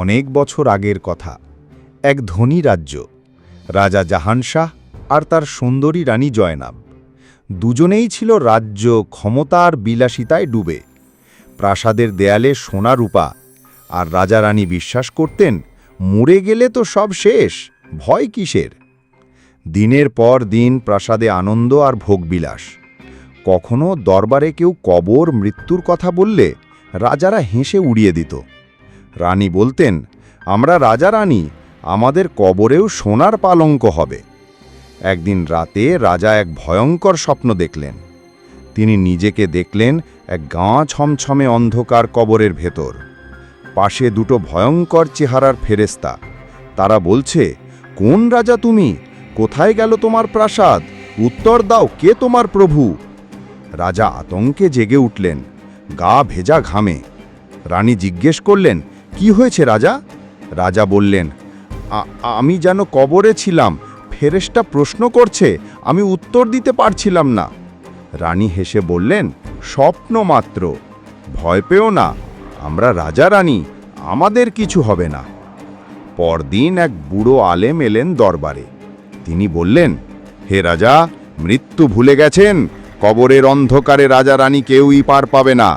অনেক বছর আগের কথা। এক ধনী রাজ্য, রাজা জাহান শাহ আর তার সুন্দরী রানী জয়নাব। দুজনেই ছিল রাজ্য ক্ষমতার বিলাসিতায় ডুবে। প্রাসাদের দেয়ালে সোনা রূপা আর রাজা রানী বিশ্বাস করতেন, মরে গেলে তো সব শেষ, ভয় কিসের? দিনের পর দিন প্রাসাদে আনন্দ আর ভোগবিলাস। কখনো দরবারে কেউ কবর মৃত্যুর কথা বললে রাজারা হেসে উড়িয়ে দিত। রানী বলতেন, আমরা রাজা রানী, আমাদের কবরেও সোনার পালঙ্ক হবে। একদিন রাতে রাজা এক ভয়ঙ্কর স্বপ্ন দেখলেন। তিনি নিজেকে দেখলেন এক গাঁ ছমছমে অন্ধকার কবরের ভেতর। পাশে দুটো ভয়ঙ্কর চেহারার ফেরেস্তা তারা বলছে, কোন রাজা তুমি? কোথায় গেল তোমার প্রাসাদ? উত্তর দাও, কে তোমার প্রভু? রাজা আতঙ্কে জেগে উঠলেন, গা ভেজা ঘামে। রানী জিজ্ঞেস করলেন কি হয়েছে রাজা? রাজা বললেন আমি যেন কবরে ছিলাম ফেরেশটা প্রশ্ন করছে, আমি উত্তর দিতে পারছিলাম না। রানী হেসে বললেন, স্বপ্ন মাত্র, ভয় পেও না, আমরা রাজা রানী, আমাদের কিছু হবে না। পরদিন এক বুড়ো আলেম এলেন দরবারে। তিনি বললেন, হে রাজা, মৃত্যু ভুলে গেছেন, কবরের অন্ধকারে রাজা রানী কেউই পার পাবে না।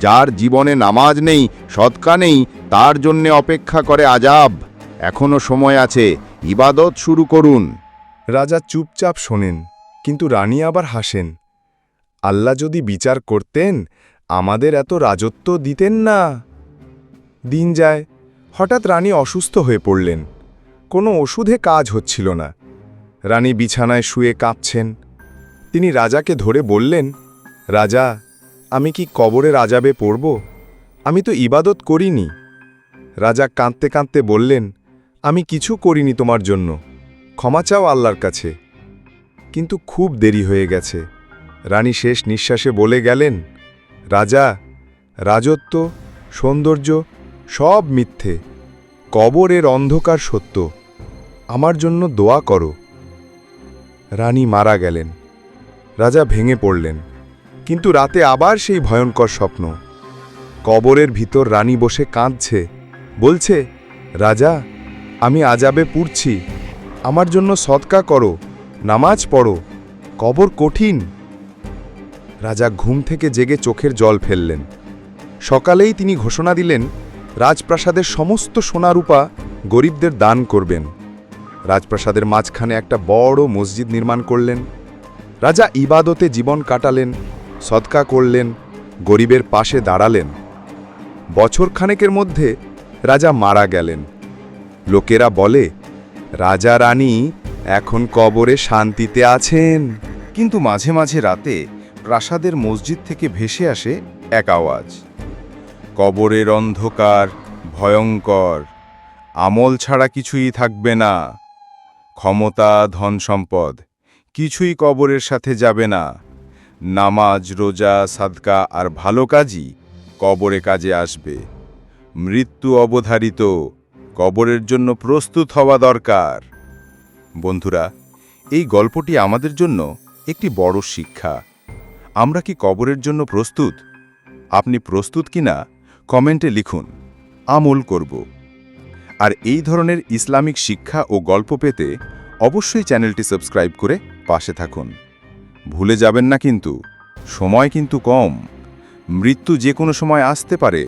যার জীবনে নামাজ নেই সৎকা নেই, তার জন্যে অপেক্ষা করে আজাব। এখনও সময় আছে, ইবাদত শুরু করুন। রাজা চুপচাপ শোনেন, কিন্তু রানী আবার হাসেন। আল্লাহ যদি বিচার করতেন, আমাদের এত রাজত্ব দিতেন না। দিন যায়, হঠাৎ রানী অসুস্থ হয়ে পড়লেন। কোনো ওষুধে কাজ হচ্ছিল না। রানী বিছানায় শুয়ে কাঁপছেন। তিনি রাজাকে ধরে বললেন, রাজা আমি কি কবরে রাজাবে পড়ব? আমি তো ইবাদত করিনি। রাজা কাঁদতে কাঁদতে বললেন, আমি কিছু করিনি তোমার জন্য। ক্ষমা চাও আল্লাহর কাছে। কিন্তু খুব দেরি হয়ে গেছে। রানী শেষ নিঃশ্বাসে বলে গেলেন, রাজা, রাজত্ব, সৌন্দর্য সব মিথ্যে। কবরের অন্ধকার সত্য। আমার জন্য দোয়া করো। রানী মারা গেলেন। রাজা ভেঙে পড়লেন। কিন্তু রাতে আবার সেই ভয়ঙ্কর স্বপ্ন। কবরের ভিতর রানী বসে কাঁদছে। বলছে, রাজা, আমি আজাবে পুড়ছি। আমার জন্য সৎকা করো, নামাজ পড়ো। কবর কঠিন। রাজা ঘুম থেকে জেগে চোখের জল ফেললেন। সকালেই তিনি ঘোষণা দিলেন, রাজপ্রাসাদের সমস্ত সোনারূপা গরিবদের দান করবেন। রাজপ্রাসাদের মাঝখানে একটা বড় মসজিদ নির্মাণ করলেন। রাজা ইবাদতে জীবন কাটালেন। সৎকা করলেন, গরিবের পাশে দাঁড়ালেন। বছর খানেকের মধ্যে রাজা মারা গেলেন। লোকেরা বলে, রাজা রানী, এখন কবরে শান্তিতে আছেন। কিন্তু মাঝে মাঝে রাতে প্রাসাদের মসজিদ থেকে ভেসে আসে এক আওয়াজ। কবরের অন্ধকার, ভয়ঙ্কর, আমল ছাড়া কিছুই থাকবে না। ক্ষমতা, ধন সম্পদ, কিছুই কবরের সাথে যাবে না। নামাজ, রোজা, সাদকা আর ভালো কাজই কবরে কাজে আসবে। মৃত্যু অবধারিত, কবরের জন্য প্রস্তুত হওয়া দরকার। বন্ধুরা, এই গল্পটি আমাদের জন্য একটি বড় শিক্ষা। আমরা কি কবরের জন্য প্রস্তুত? আপনি প্রস্তুত কিনা? কমেন্টে লিখুন। আমল করব। আর এই ধরনের ইসলামিক শিক্ষা ও গল্প পেতে অবশ্যই চ্যানেলটি সাবস্ক্রাইব করে পাশে থাকুন। ভুলে যাবেন না কিন্তু। সময় কিন্তু কম। মৃত্যু যে কোনো সময় আসতে পারে।